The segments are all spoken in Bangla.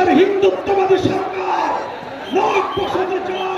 আমাদের হিন্দুত্ববাদী সরকার মত বসাতে জন্য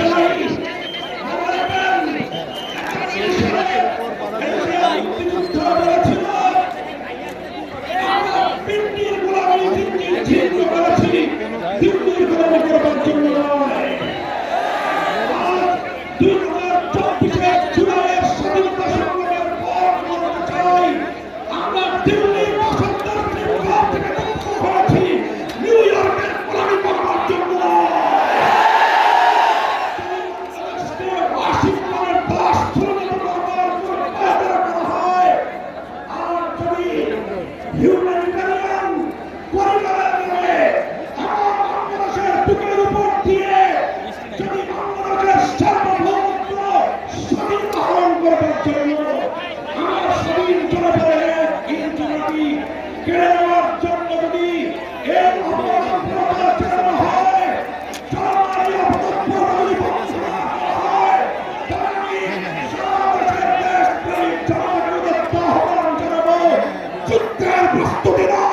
হিউম্যানিটেরিয়ান করিডোরের আমার বাংলাদেশের বুকের উপর দিয়ে দুষ্টদের